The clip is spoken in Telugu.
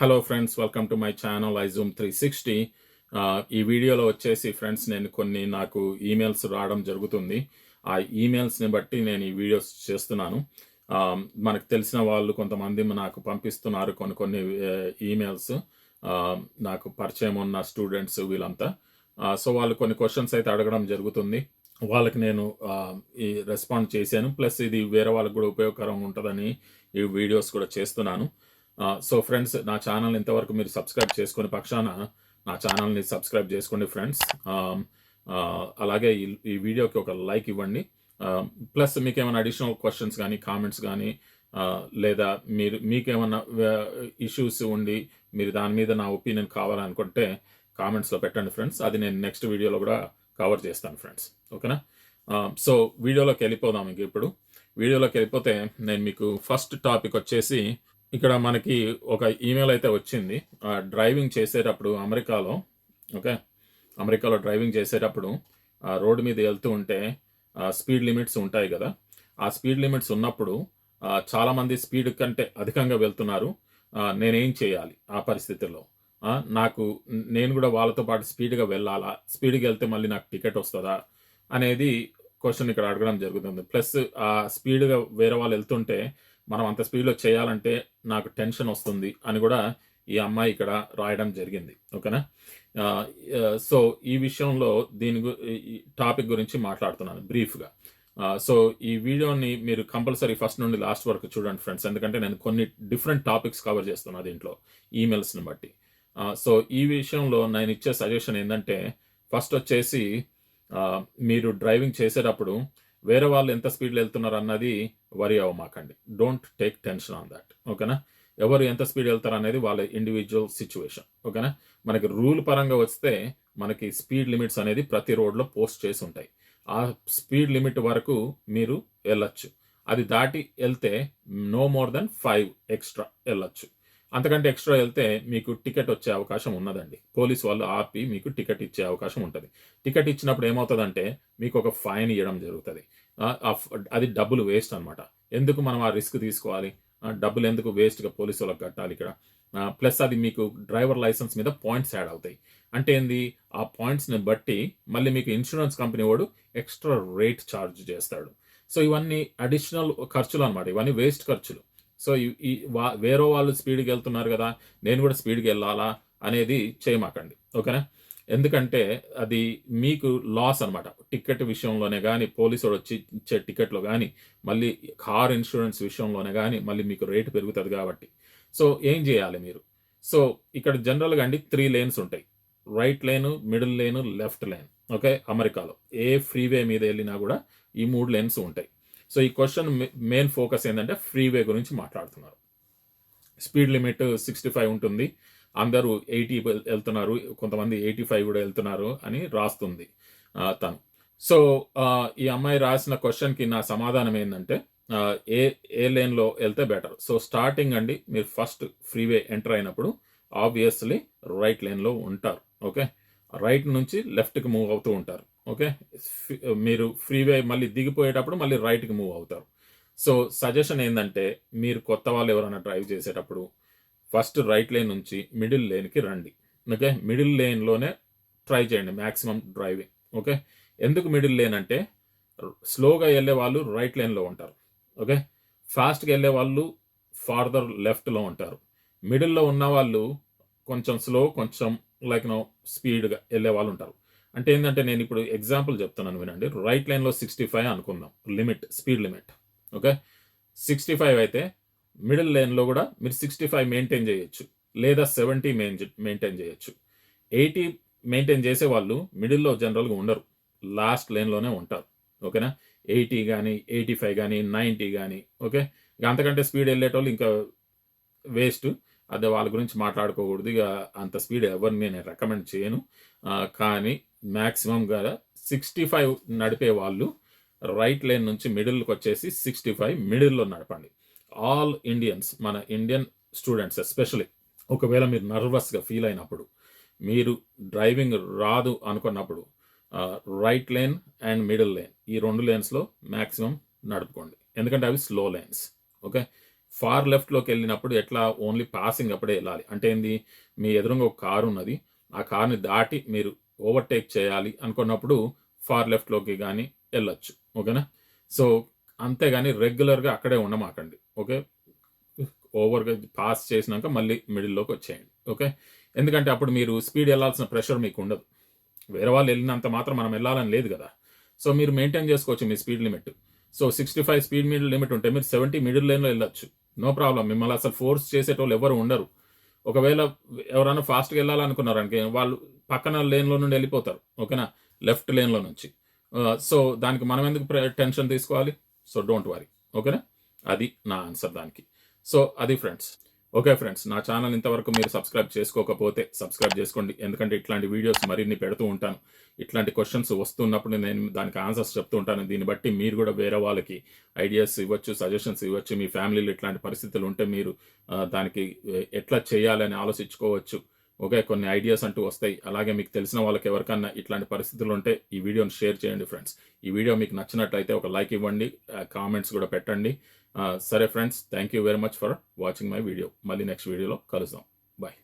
Hello friends welcome to my channel iZoom three sixty ఈ వీడియోలో వచ్చేసి ఫ్రెండ్స్ నేను కొన్ని నాకు ఈమెయిల్స్ రావడం జరుగుతుంది. ఆ ఈమెయిల్స్ని బట్టి నేను ఈ వీడియోస్ చేస్తున్నాను. Um, మనకు తెలిసిన వాళ్ళు కొంతమంది నాకు పంపిస్తున్నారు కొన్ని కొన్ని uh, ఈమెయిల్స్ um, నాకు పరిచయం ఉన్న స్టూడెంట్స్ వీళ్ళంతా. Uh, సో వాళ్ళు కొన్ని క్వశ్చన్స్ అయితే అడగడం జరుగుతుంది. వాళ్ళకి నేను um, ఈ రెస్పాండ్ చేశాను. ప్లస్ ఇది వేరే వాళ్ళకి కూడా ఉపయోగకరంగా ఉంటుందని ఈ వీడియోస్ కూడా చేస్తున్నాను. సో ఫ్రెండ్స్ నా ఛానల్ ఇంతవరకు మీరు సబ్స్క్రైబ్ చేసుకునే పక్షాన నా ఛానల్ని సబ్స్క్రైబ్ చేసుకోండి ఫ్రెండ్స్. అలాగే ఈ ఈ వీడియోకి ఒక లైక్ ఇవ్వండి. ప్లస్ మీకు ఏమైనా అడిషనల్ క్వశ్చన్స్ కానీ కామెంట్స్ కానీ లేదా మీరు మీకేమన్నా ఇష్యూస్ ఉండి మీరు దాని మీద నా ఒపీనియన్ కావాలనుకుంటే కామెంట్స్లో పెట్టండి ఫ్రెండ్స్. అది నేను నెక్స్ట్ వీడియోలో కూడా కవర్ చేస్తాను ఫ్రెండ్స్. ఓకేనా? సో వీడియోలోకి వెళ్ళిపోదాం ఇంక ఇప్పుడు. వీడియోలోకి వెళ్ళిపోతే నేను మీకు ఫస్ట్ టాపిక్ వచ్చేసి ఇక్కడ మనకి ఒక ఈమెయిల్ అయితే వచ్చింది. డ్రైవింగ్ చేసేటప్పుడు అమెరికాలో ఓకే? అమెరికాలో డ్రైవింగ్ చేసేటప్పుడు రోడ్డు మీద వెళ్తూ ఉంటే స్పీడ్ లిమిట్స్ ఉంటాయి కదా? ఆ స్పీడ్ లిమిట్స్ ఉన్నప్పుడు చాలామంది స్పీడ్ కంటే అధికంగా వెళ్తున్నారు. నేనేం చేయాలి ఆ పరిస్థితుల్లో? నాకు నేను కూడా వాళ్ళతో పాటు స్పీడ్గా వెళ్ళాలా? స్పీడ్గా వెళ్తే మళ్ళీ నాకు టికెట్ వస్తుందా? అనేది క్వశ్చన్ ఇక్కడ అడగడం జరుగుతుంది. ప్లస్ ఆ స్పీడ్గా వేరే వాళ్ళు వెళ్తుంటే మనం అంత స్పీడ్లో చేయాలంటే నాకు టెన్షన్ వస్తుంది అని కూడా ఈ అమ్మాయి ఇక్కడ రాయడం జరిగింది. ఓకేనా? సో ఈ విషయంలో దీని గు- ఈ టాపిక్ గురించి మాట్లాడుతున్నాను బ్రీఫ్గా. సో ఈ వీడియోని మీరు కంపల్సరీ ఫస్ట్ నుండి లాస్ట్ వరకు చూడండి ఫ్రెండ్స్. ఎందుకంటే నేను కొన్ని డిఫరెంట్ టాపిక్స్ కవర్ చేస్తున్నా దీంట్లో ఈమెయిల్స్ని బట్టి. సో ఈ విషయంలో నేను ఇచ్చే సజెషన్ ఏంటంటే ఫస్ట్ వచ్చేసి మీరు డ్రైవింగ్ చేసేటప్పుడు వేరే వాళ్ళు ఎంత స్పీడ్లో వెళ్తున్నారు అన్నది worry అవ్వమాకండి. Don't take tension on that ఓకేనా? ఎవరు ఎంత స్పీడ్ వెళ్తారు అనేది వాళ్ళ ఇండివిజువల్ సిచ్యువేషన్ ఓకేనా? మనకి రూల్ పరంగా వస్తే మనకి స్పీడ్ లిమిట్స్ అనేది ప్రతి రోడ్లో పోస్ట్ చేసి ఉంటాయి. ఆ స్పీడ్ లిమిట్ వరకు మీరు వెళ్ళచ్చు. అది దాటి వెళ్తే no more than five extra వెళ్ళొచ్చు. అంతకంటే ఎక్స్ట్రా వెళ్తే మీకు టికెట్ వచ్చే అవకాశం ఉన్నదండి. పోలీస్ వాళ్ళు ఆపి మీకు టికెట్ ఇచ్చే అవకాశం ఉంటుంది. టికెట్ ఇచ్చినప్పుడు ఏమవుతుందంటే మీకు ఒక ఫైన్ ఇవ్వడం జరుగుతుంది. అది డబ్బులు వేస్ట్ అనమాట ఎందుకు మనం ఆ రిస్క్ తీసుకోవాలి? డబ్బులు ఎందుకు వేస్ట్గా పోలీసు వాళ్ళకి కట్టాలి ఇక్కడ? ప్లస్ అది మీకు డ్రైవర్ లైసెన్స్ మీద పాయింట్స్ యాడ్ అవుతాయి. అంటే ఏంది? ఆ పాయింట్స్ని బట్టి మళ్ళీ మీకు ఇన్సూరెన్స్ కంపెనీ వాడు ఎక్స్ట్రా రేట్ ఛార్జ్ చేస్తాడు. సో ఇవన్నీ అడిషనల్ ఖర్చులు అనమాట ఇవన్నీ వేస్ట్ ఖర్చులు. సో ఈ- వా- వేరే వాళ్ళు స్పీడ్కి వెళ్తున్నారు కదా నేను కూడా స్పీడ్కి వెళ్ళాలా అనేది చేయమాకండి ఓకేనా? ఎందుకంటే అది మీకు లాస్ అనమాట టికెట్ విషయంలోనే కానీ పోలీసు వచ్చి ఇచ్చే టికెట్లో కానీ మళ్ళీ కార్ ఇన్సూరెన్స్ విషయంలోనే కానీ మళ్ళీ మీకు రేటు పెరుగుతుంది కాబట్టి. సో ఏం చేయాలి మీరు? సో ఇక్కడ జనరల్గా అండి త్రీ లేన్స్ ఉంటాయి. Right lane middle lane left lane okay? అమెరికాలో ఏ ఫ్రీవే మీద వెళ్ళినా కూడా ఈ మూడు లేన్స్ ఉంటాయి. సో ఈ క్వశ్చన్ మెయిన్ ఫోకస్ ఏంటంటే ఫ్రీవే గురించి మాట్లాడుతున్నారు. స్పీడ్ లిమిట్ సిక్స్టీ ఫైవ్ ఉంటుంది. అందరూ ఎయిటీ వెళ్తున్నారు. కొంతమంది ఎయిటీ ఫైవ్ కూడా వెళ్తున్నారు అని రాస్తుంది తను. సో ఈ అమ్మాయి రాసిన క్వశ్చన్కి నా సమాధానం ఏంటంటే ఏ ఏ లేన్లో వెళ్తే బెటర్? సో స్టార్టింగ్ అండి మీరు ఫస్ట్ ఫ్రీవే ఎంటర్ అయినప్పుడు ఆబ్వియస్లీ రైట్ లేన్లో ఉంటారు. ఓకే? రైట్ నుంచి లెఫ్ట్కి మూవ్ అవుతూ ఉంటారు. ఓకే? మీరు ఫ్రీవే మళ్ళీ దిగిపోయేటప్పుడు మళ్ళీ రైట్కి మూవ్ అవుతారు. సో సజెషన్ ఏంటంటే మీరు కొత్త వాళ్ళు ఎవరైనా డ్రైవ్ చేసేటప్పుడు ఫస్ట్ రైట్ లేన్ నుంచి మిడిల్ లేన్కి రండి. ఓకే? మిడిల్ లేన్లోనే ట్రై చేయండి మ్యాక్సిమం డ్రైవింగ్. ఓకే? ఎందుకు మిడిల్ లేన్ అంటే స్లోగా వెళ్ళే వాళ్ళు రైట్ లేన్లో ఉంటారు. ఓకే? ఫాస్ట్గా వెళ్ళే వాళ్ళు ఫార్దర్ లెఫ్ట్లో ఉంటారు. మిడిల్లో ఉన్న వాళ్ళు కొంచెం స్లో కొంచెం లైక్ నో స్పీడ్గా వెళ్ళే వాళ్ళు ఉంటారు. అంటే ఏంటంటే నేను ఇప్పుడు ఎగ్జాంపుల్ చెప్తున్నాను వినండి. రైట్ లైన్లో సిక్స్టీ ఫైవ్ అనుకుందాం. Limit speed limit okay sixty five అయితే మిడిల్ లైన్లో కూడా మీరు సిక్స్టీ ఫైవ్ మెయింటైన్ చేయొచ్చు. లేదా సెవెంటీ మెయిన్ మెయింటైన్ చేయొచ్చు. ఎయిటీ మెయింటైన్ చేసే వాళ్ళు మిడిల్లో జనరల్గా ఉండరు. లాస్ట్ లైన్లోనే ఉంటారు. ఓకేనా ఎయిటీ కానీ ఎయిటీ ఫైవ్ కానీ నైంటీ కానీ ఓకే ఇక అంతకంటే స్పీడ్ వెళ్ళేటోళ్ళు ఇంకా వేస్ట్ అదే వాళ్ళ గురించి మాట్లాడుకోకూడదు. ఇక అంత స్పీడ్ ఎవరిని నేను రికమెండ్ చేయను. కానీ మ్యాక్సిమంగా సిక్స్టీ ఫైవ్ నడిపే వాళ్ళు రైట్ లైన్ నుంచి మిడిల్కి వచ్చేసి సిక్స్టీ ఫైవ్ మిడిల్లో నడపండి. ఆల్ ఇండియన్స్ మన ఇండియన్ స్టూడెంట్స్ ఎస్పెషలీ ఒకవేళ మీరు నర్వస్గా ఫీల్ అయినప్పుడు మీరు డ్రైవింగ్ రాదు అనుకున్నప్పుడు right lane and middle lane ఈ రెండు లేన్స్లో మ్యాక్సిమం నడుపుకోండి. ఎందుకంటే అవి స్లో లేన్స్ ఓకే ఫార్ లెఫ్ట్లోకి వెళ్ళినప్పుడు ఎట్లా ఓన్లీ పాసింగ్ అప్పుడే వెళ్ళాలి. అంటే ఏంది? మీ ఎదురుగా ఒక కారు ఉన్నది. ఆ కార్ని దాటి మీరు ఓవర్టేక్ చేయాలి అనుకున్నప్పుడు ఫార్ లెఫ్ట్లోకి కానీ వెళ్ళొచ్చు. ఓకేనా? సో అంతేగాని రెగ్యులర్గా అక్కడే ఉండమాకండి. ఓకే? ఓవర్గా పాస్ చేసినాక మళ్ళీ మిడిల్లోకి వచ్చేయండి. ఓకే? ఎందుకంటే అప్పుడు మీరు స్పీడ్ వెళ్ళాల్సిన ప్రెషర్ మీకు ఉండదు. వేరే వాళ్ళు వెళ్ళినంత మాత్రం మనం వెళ్ళాలని లేదు కదా. సో మీరు మెయింటైన్ చేసుకోవచ్చు మీ speed limit so sixty five speed middle limit ఉంటే మీరు సెవెంటీ మిడిల్ లైన్లో వెళ్ళొచ్చు. No problem. మిమ్మల్ని అసలు ఫోర్స్ చేసేటోళ్ళు ఎవరు ఉండరు. ఒకవేళ ఎవరైనా ఫాస్ట్గా వెళ్ళాలనుకున్నారనుకో వాళ్ళు పక్కన లేన్లో నుండి వెళ్ళిపోతారు. ఓకేనా? లెఫ్ట్ లేన్లో నుంచి. సో దానికి మనం ఎందుకు టెన్షన్ తీసుకోవాలి? So don't worry. ఓకేనా? అది నా ఆన్సర్ దానికి. సో అది ఫ్రెండ్స్. ఓకే ఫ్రెండ్స్ నా ఛానల్ ఇంతవరకు మీరు సబ్స్క్రైబ్ చేసుకోకపోతే సబ్స్క్రైబ్ చేసుకోండి. ఎందుకంటే ఇట్లాంటి వీడియోస్ మరిన్ని పెడుతూ ఉంటాను. ఇట్లాంటి క్వశ్చన్స్ వస్తున్నప్పుడు నేను దానికి ఆన్సర్స్ చెప్తూ ఉంటాను. దీన్ని బట్టి మీరు కూడా వేరే వాళ్ళకి ఐడియాస్ ఇవ్వచ్చు సజెషన్స్ ఇవ్వచ్చు మీ ఫ్యామిలీలో ఇట్లాంటి పరిస్థితులు ఉంటే మీరు దానికి ఎట్లా చేయాలని ఆలోచించుకోవచ్చు. ఓకే కొన్ని ఐడియాస్ అంటూ వస్తాయి. అలాగే మీకు తెలిసిన వాళ్ళకి ఎవరికన్నా ఇట్లాంటి పరిస్థితులు ఉంటే ఈ వీడియోని షేర్ చేయండి ఫ్రెండ్స్. ఈ వీడియో మీకు నచ్చినట్లయితే ఒక లైక్ ఇవ్వండి కామెంట్స్ కూడా పెట్టండి. సరే friends thank you very much for watching my video మళ్ళీ నెక్స్ట్ వీడియోలో కలుద్దాం. బాయ్